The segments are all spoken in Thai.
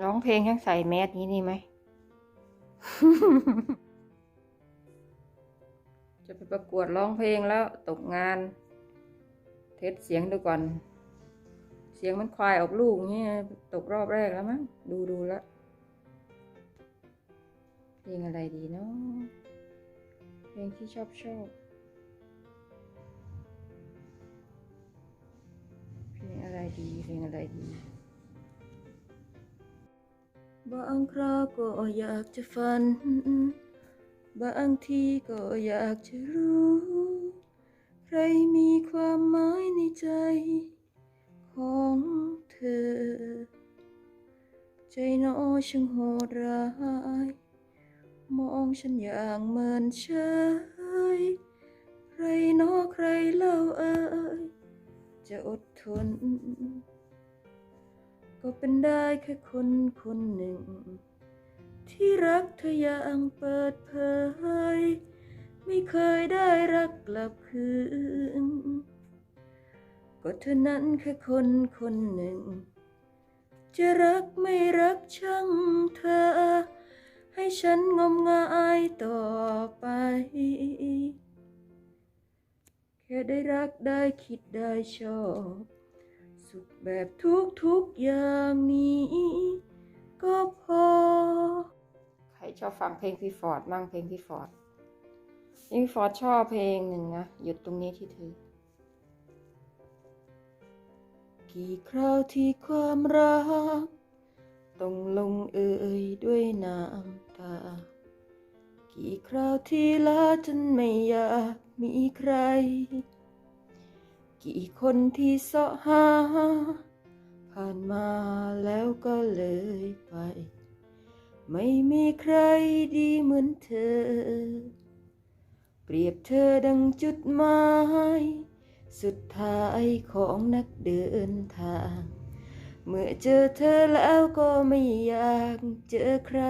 ร้องเพลงยังใส่แมสนี้นี่ไหม จะไปประกวดร้องเพลงแล้วตกงาน เทสเสียงดูก่อน เสียงมันควายออกลูกอย่างเงี้ยตกรอบแรกแล้วมั้ง ดูดูแล้วเพลงอะไรดีเนาะเพลงที่ชอบชอบเพลงอะไรดีเพลงอะไรดี บางคราวก็อยากจะฝัน บางทีก็อยากจะรู้ ใครมีความหมายในใจ ของเธอ ใจหนอช่างโหดร้าย มองฉันอย่างเหมือนเฉยใครหนอใครเล่าเอ่ยจะอดทน ก็เป็นได้แค่คนคนหนึ่ง ที่รักเธออย่างเปิดเผย ไม่เคยได้รักกลับคืน ก็เธอนั้นแค่คนคนหนึ่ง จะรักไม่รักช่างเธอ ให้ฉันงมงายต่อไป แค่ได้รักได้คิดได้ชอบ สุขแบบทุกทุกอย่างนี้ ก็พอ ใครชอบฟังเพลงพี่ฟอร์ดมั่งเพลงพี่ฟอร์ดพี่ฟอร์ดชอบเพลงหนึ่งนะ หยุดตรงนี้ที่เธอ กี่คราวที่ความรัก ต้องลงเอ่ยด้วยน้ำตา กี่คราวที่ลาจนไม่อยากมีใคร กี่คนที่เสาะหา ผ่านมาแล้วก็เลยไป ไม่มีใครดีเหมือนเธอ เปรียบเธอดังจุดหมาย สุดท้ายของนักเดินทาง เมื่อเจอเธอแล้วก็ไม่อยากเจอใคร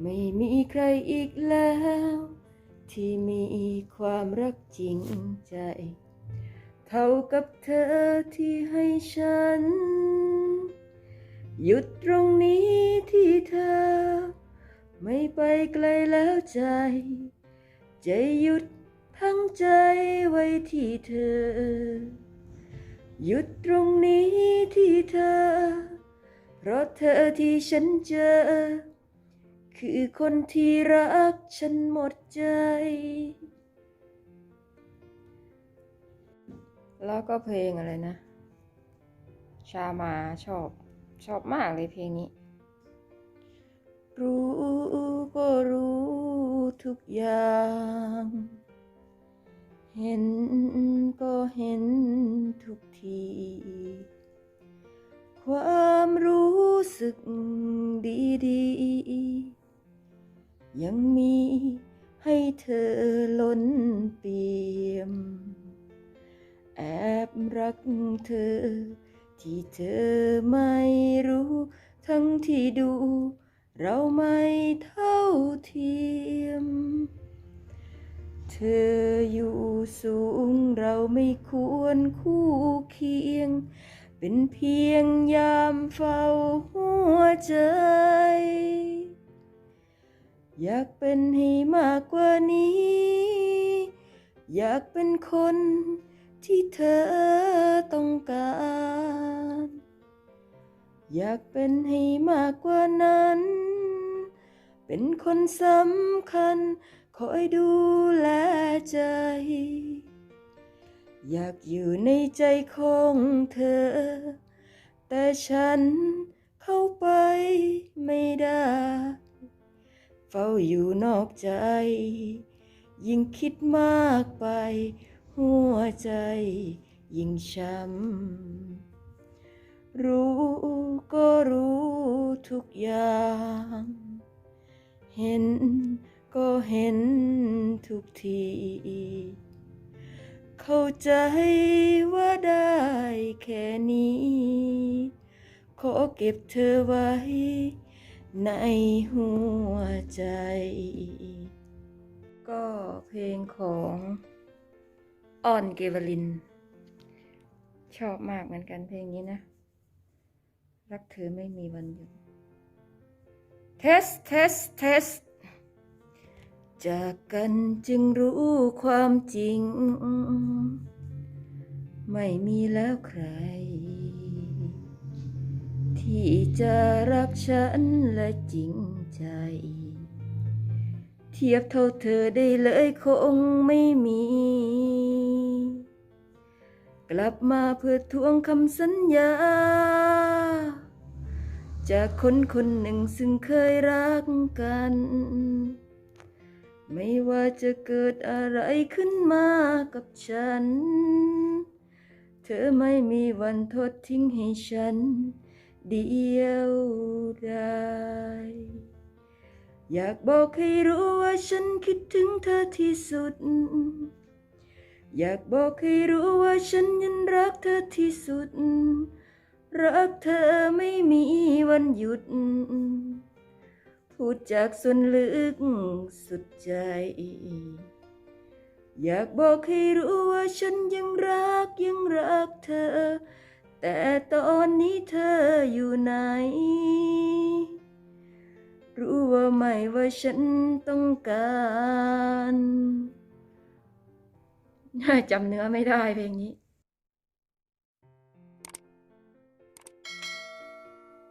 ไม่มีใครอีกแล้วที่มีความรักจริงใจ เท่ากับเธอที่ให้ฉัน หยุดตรงนี้ที่เธอ ไม่ไปไกลแล้วใจ ใจหยุดทั้งใจไว้ที่เธอ หยุดตรงนี้ที่เธอ เพราะเธอที่ฉันเจอ คือคนที่รักฉันหมดใจ แล้วก็เพลงอะไรนะ ชามาชอบชอบมากเลยเพลงนี้ รู้ก็รู้ทุกอย่าง เห็นก็เห็นทุกที ความรู้สึกดีๆ ยังมีให้เธอล้นเปี่ยม อบรักเธอ ที่เธอไม่รู้ ทั้งที่ดู เราไม่เท่าเทียม เธออยู่สูงเราไม่ควรคู่เคียง เป็นเพียงยามเฝ้าหัวใจ อยากเป็นให้มากกว่านี้ อยากเป็นคน ที่เธอต้องการ อยากเป็นให้มากกว่านั้น เป็นคนสำคัญ คอยดูแลใจ อยากอยู่ในใจของเธอ แต่ฉันเข้าไปไม่ได้ เฝ้าอยู่นอกใจ ยิ่งคิดมากไป หัวใจยิ่งช้ำ รู้ก็รู้ทุกอย่าง เห็นก็เห็นทุกที เข้าใจว่าได้แค่นี้ ขอเก็บเธอไว้ ในหัวใจ ก็เพลงของ อ่อนเกวลิน ชอบมากเหมือนกันเพลงนี้นะ รักเธอไม่มีวันหยุดเทสเทสเทสจากกันจึงรู้ความจริง ไม่มีแล้วใคร ที่จะรักฉันและจริงใจ เทียบเท่าเธอได้เลยคงไม่มี กลับมาเพื่อทวงคำสัญญา จากคนคนหนึ่งซึ่งเคยรักกัน ไม่ว่าจะเกิดอะไรขึ้นมากับฉัน เธอไม่มีวันทดทิ้งให้ฉัน เดียวดายอยากบอกให้รู้ว่าฉันคิดถึงเธอที่สุด อยากบอกให้รู้ว่าฉันยังรักเธอที่สุด รักเธอไม่มีวันหยุด พูดจากส่วนลึกสุดใจ อยากบอกให้รู้ว่าฉันยังรักยังรักเธอ แต่ตอนนี้เธออยู่ไหน รู้ว่าไหมว่าฉันต้องการ จำเนื้อไม่ได้เพลงนี้